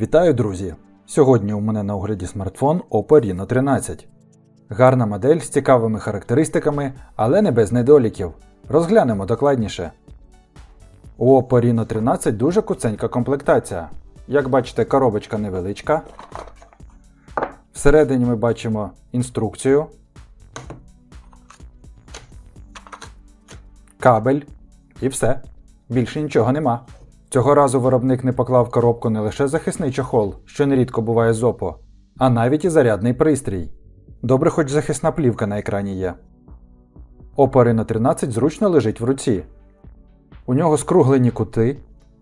Вітаю, друзі! Сьогодні у мене на огляді смартфон Oppo Reno 13. Гарна модель з цікавими характеристиками, але не без недоліків. Розглянемо докладніше. У Oppo Reno 13 дуже куценька комплектація. Як бачите, коробочка невеличка. Всередині ми бачимо інструкцію, кабель і все. Більше нічого нема. Цього разу виробник не поклав коробку не лише захисний чохол, що нерідко буває з Oppo, а навіть і зарядний пристрій. Добре, хоч захисна плівка на екрані є. Oppo Reno 13 зручно лежить в руці. У нього скруглені кути,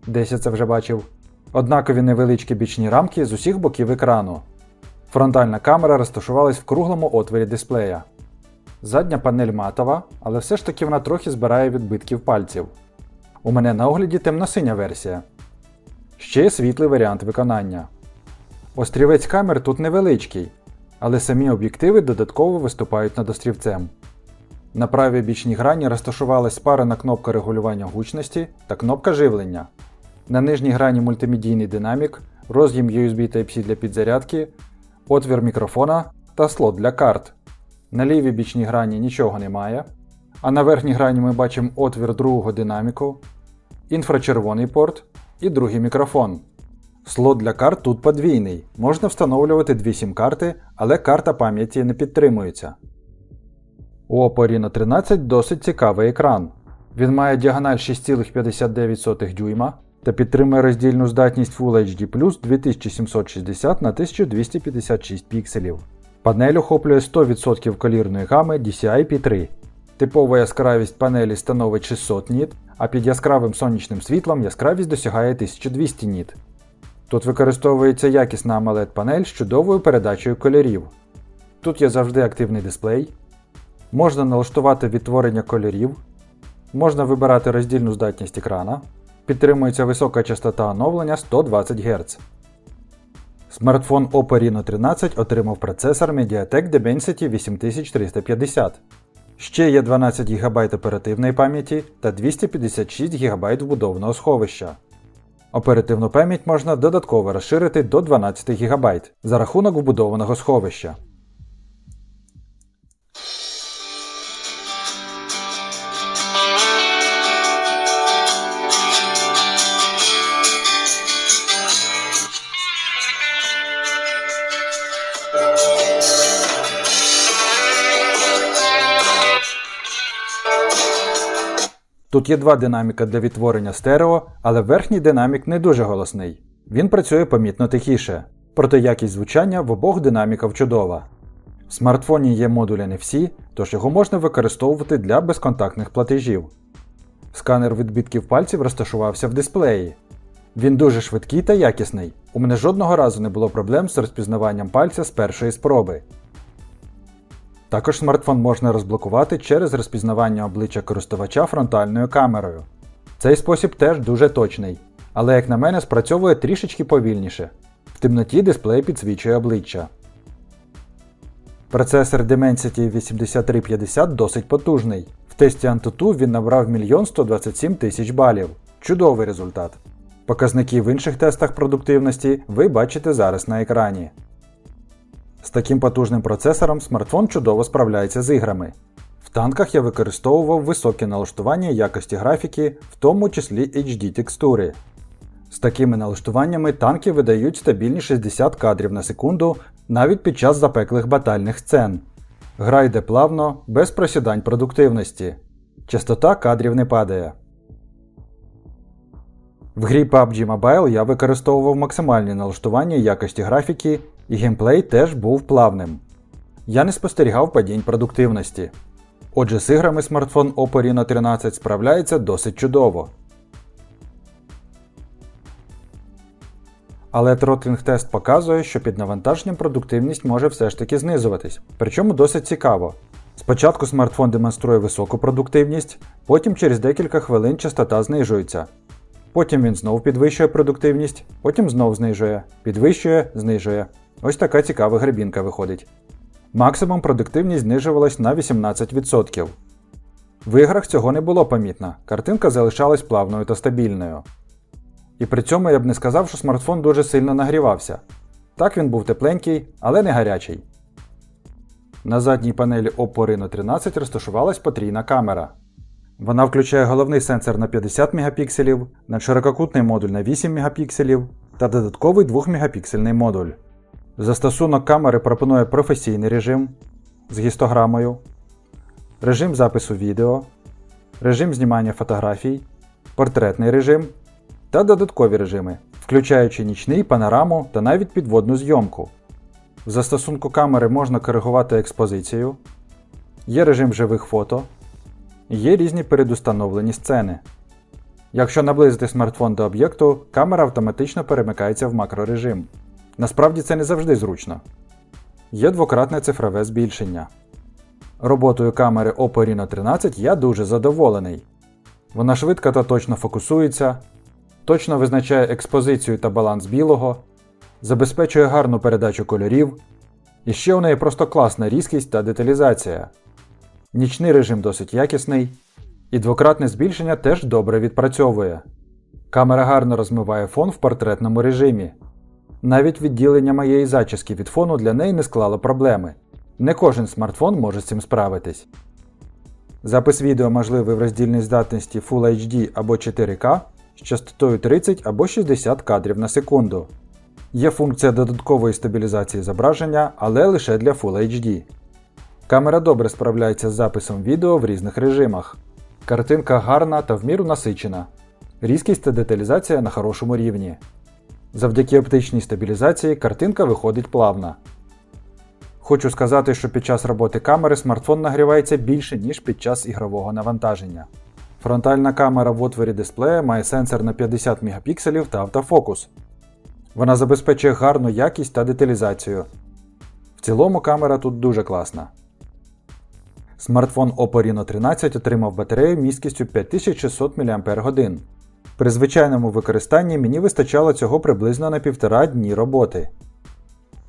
десь я це вже бачив, однакові невеличкі бічні рамки з усіх боків екрану. Фронтальна камера розташувалась в круглому отворі дисплея. Задня панель матова, але все ж таки вона трохи збирає відбитків пальців. У мене на огляді темно-синя версія. Ще є світлий варіант виконання. Острівець камер тут невеличкий, але самі об'єктиви додатково виступають над острівцем. На правій бічній грані розташувалась спарена кнопка регулювання гучності та кнопка живлення. На нижній грані мультимедійний динамік, роз'єм USB Type-C для підзарядки, отвір мікрофона та слот для карт. На лівій бічній грані нічого немає. А на верхній грані ми бачимо отвір другого динаміку, інфрачервоний порт і другий мікрофон. Слот для карт тут подвійний. Можна встановлювати дві сім-карти, але карта пам'яті не підтримується. У Oppo Reno 13 досить цікавий екран. Він має діагональ 6,59 дюйма та підтримує роздільну здатність Full HD 2760 на 1256 пікселів. Панель охоплює 100% колірної гами DCI-P3. Типова яскравість панелі становить 600 ніт, а під яскравим сонячним світлом яскравість досягає 1200 ніт. Тут використовується якісна amoled панель з чудовою передачею кольорів. Тут є завжди активний дисплей. Можна налаштувати відтворення кольорів, можна вибирати роздільну здатність екрана, підтримується висока частота оновлення 120 Гц. Смартфон Oppo Reno 13 отримав процесор MediaTek Dimensity 8350. Ще є 12 ГБ оперативної пам'яті та 256 ГБ вбудованого сховища. Оперативну пам'ять можна додатково розширити до 12 ГБ за рахунок вбудованого сховища. Тут є два динаміка для відтворення стерео, але верхній динамік не дуже голосний. Він працює помітно тихіше, проте якість звучання в обох динаміків чудова. В смартфоні є модуль NFC, тож його можна використовувати для безконтактних платежів. Сканер відбитків пальців розташувався в дисплеї. Він дуже швидкий та якісний. У мене жодного разу не було проблем з розпізнаванням пальця з першої спроби. Також смартфон можна розблокувати через розпізнавання обличчя користувача фронтальною камерою. Цей спосіб теж дуже точний, але, як на мене, спрацьовує трішечки повільніше. В темноті дисплей підсвічує обличчя. Процесор Dimensity 8350 досить потужний. В тесті Antutu він набрав 1 127 тисяч балів. Чудовий результат. Показники в інших тестах продуктивності ви бачите зараз на екрані. З таким потужним процесором смартфон чудово справляється з іграми. В танках я використовував високі налаштування якості графіки, в тому числі HD текстури. З такими налаштуваннями танки видають стабільні 60 кадрів на секунду навіть під час запеклих батальних сцен. Гра йде плавно, без просідань продуктивності. Частота кадрів не падає. В грі PUBG Mobile я використовував максимальні налаштування якості графіки, і геймплей теж був плавним. Я не спостерігав падінь продуктивності. Отже, з іграми смартфон Oppo Reno 13 справляється досить чудово. Але тротлінг-тест показує, що під навантаженням продуктивність може все ж таки знизуватись, причому досить цікаво. Спочатку смартфон демонструє високу продуктивність, потім через декілька хвилин частота знижується. Потім він знов підвищує продуктивність, потім знов знижує, підвищує, знижує. Ось така цікава гребінка виходить. Максимум продуктивність знижувалась на 18%. В іграх цього не було помітно, картинка залишалась плавною та стабільною. І при цьому я б не сказав, що смартфон дуже сильно нагрівався. Так він був тепленький, але не гарячий. На задній панелі Oppo Reno 13 розташувалась потрійна камера. Вона включає головний сенсор на 50 Мп, надширококутний модуль на 8 Мп та додатковий 2-мегапіксельний модуль. Застосунок камери пропонує професійний режим з гістограмою, режим запису відео, режим знімання фотографій, портретний режим та додаткові режими, включаючи нічний, панораму та навіть підводну зйомку. В застосунку камери можна коригувати експозицію, є режим живих фото, є різні передустановлені сцени. Якщо наблизити смартфон до об'єкту, камера автоматично перемикається в макрорежим. Насправді це не завжди зручно. Є двократне цифрове збільшення. Роботою камери Oppo Reno 13 я дуже задоволений. Вона швидко та точно фокусується, точно визначає експозицію та баланс білого, забезпечує гарну передачу кольорів, і ще у неї просто класна різкість та деталізація. Нічний режим досить якісний, і двократне збільшення теж добре відпрацьовує. Камера гарно розмиває фон в портретному режимі. Навіть відділення моєї зачіски від фону для неї не склало проблеми. Не кожен смартфон може з цим справитись. Запис відео можливий в роздільній здатності Full HD або 4К з частотою 30 або 60 кадрів на секунду. Є функція додаткової стабілізації зображення, але лише для Full HD. Камера добре справляється з записом відео в різних режимах. Картинка гарна та в міру насичена. Різкість та деталізація на хорошому рівні. Завдяки оптичній стабілізації картинка виходить плавна. Хочу сказати, що під час роботи камери смартфон нагрівається більше, ніж під час ігрового навантаження. Фронтальна камера в отворі дисплея має сенсор на 50 Мп та автофокус. Вона забезпечує гарну якість та деталізацію. В цілому камера тут дуже класна. Смартфон Oppo Reno 13 отримав батарею місткістю 5600 мАч. При звичайному використанні мені вистачало цього приблизно на півтора дні роботи.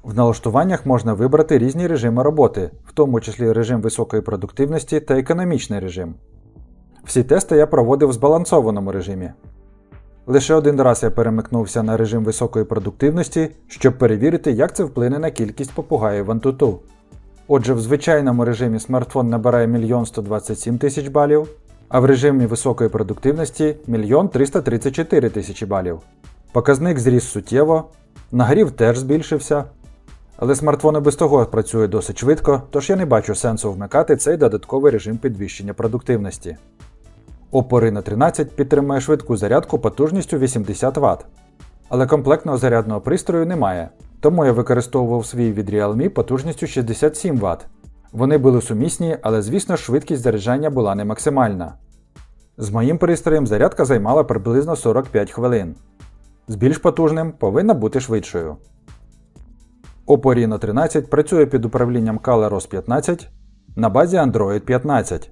В налаштуваннях можна вибрати різні режими роботи, в тому числі режим високої продуктивності та економічний режим. Всі тести я проводив в збалансованому режимі. Лише один раз я перемикнувся на режим високої продуктивності, щоб перевірити, як це вплине на кількість попугаїв Antutu. Отже, в звичайному режимі смартфон набирає 1 127 тисяч балів, а в режимі високої продуктивності 1 334 тисячі балів. Показник зріс суттєво, нагрів теж збільшився. Але смартфон і без того працює досить швидко, тож я не бачу сенсу вмикати цей додатковий режим підвищення продуктивності. Oppo Reno 13 підтримує швидку зарядку потужністю 80 Вт. Але комплектного зарядного пристрою немає, тому я використовував свій від Realme потужністю 67 Вт. Вони були сумісні, але звісно швидкість заряджання була не максимальна. З моїм пристроєм зарядка займала приблизно 45 хвилин. З більш потужним повинна бути швидшою. Oppo Reno 13 працює під управлінням ColorOS 15 на базі Android 15.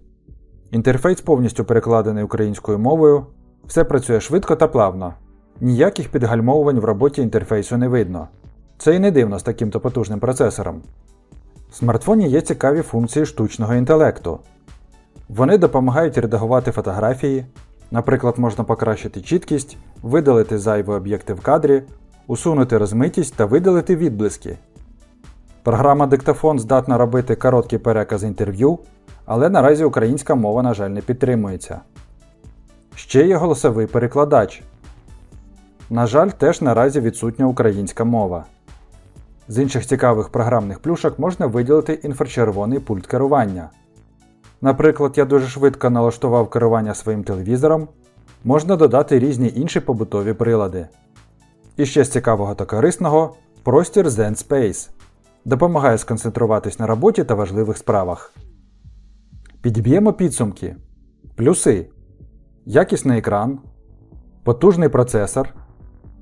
Інтерфейс повністю перекладений українською мовою, все працює швидко та плавно. Ніяких підгальмовувань в роботі інтерфейсу не видно. Це і не дивно з таким-то потужним процесором. В смартфоні є цікаві функції штучного інтелекту. Вони допомагають редагувати фотографії, наприклад, можна покращити чіткість, видалити зайві об'єкти в кадрі, усунути розмитість та видалити відблиски. Програма Диктофон здатна робити короткий переказ інтерв'ю, але наразі українська мова, на жаль, не підтримується. Ще є голосовий перекладач. На жаль, теж наразі відсутня українська мова. З інших цікавих програмних плюшок можна виділити інфрачервоний пульт керування. Наприклад, я дуже швидко налаштував керування своїм телевізором, можна додати різні інші побутові прилади. І ще з цікавого та корисного простір Zen Space допомагає сконцентруватись на роботі та важливих справах. Підіб'ємо підсумки. Плюси: якісний екран, потужний процесор,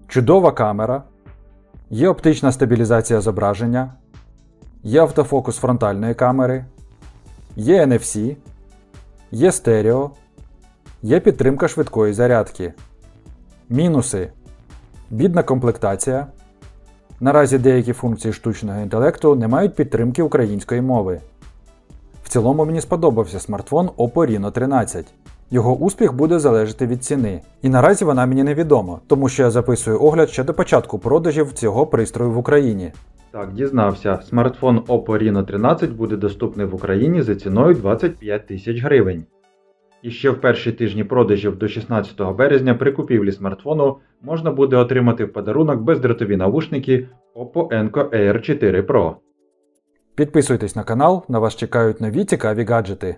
чудова камера, є оптична стабілізація зображення, є автофокус фронтальної камери, є NFC, є стерео, є підтримка швидкої зарядки. Мінуси. Бідна комплектація. Наразі деякі функції штучного інтелекту не мають підтримки української мови. В цілому мені сподобався смартфон Oppo Reno 13. Його успіх буде залежати від ціни. І наразі вона мені невідома, тому що я записую огляд ще до початку продажів цього пристрою в Україні. Так, дізнався, смартфон Oppo Reno 13 буде доступний в Україні за ціною 25 тисяч гривень. І ще в перші тижні продажів до 16 березня при купівлі смартфону можна буде отримати в подарунок бездротові навушники Oppo Enco Air 4 Pro. Підписуйтесь на канал, на вас чекають нові цікаві гаджети.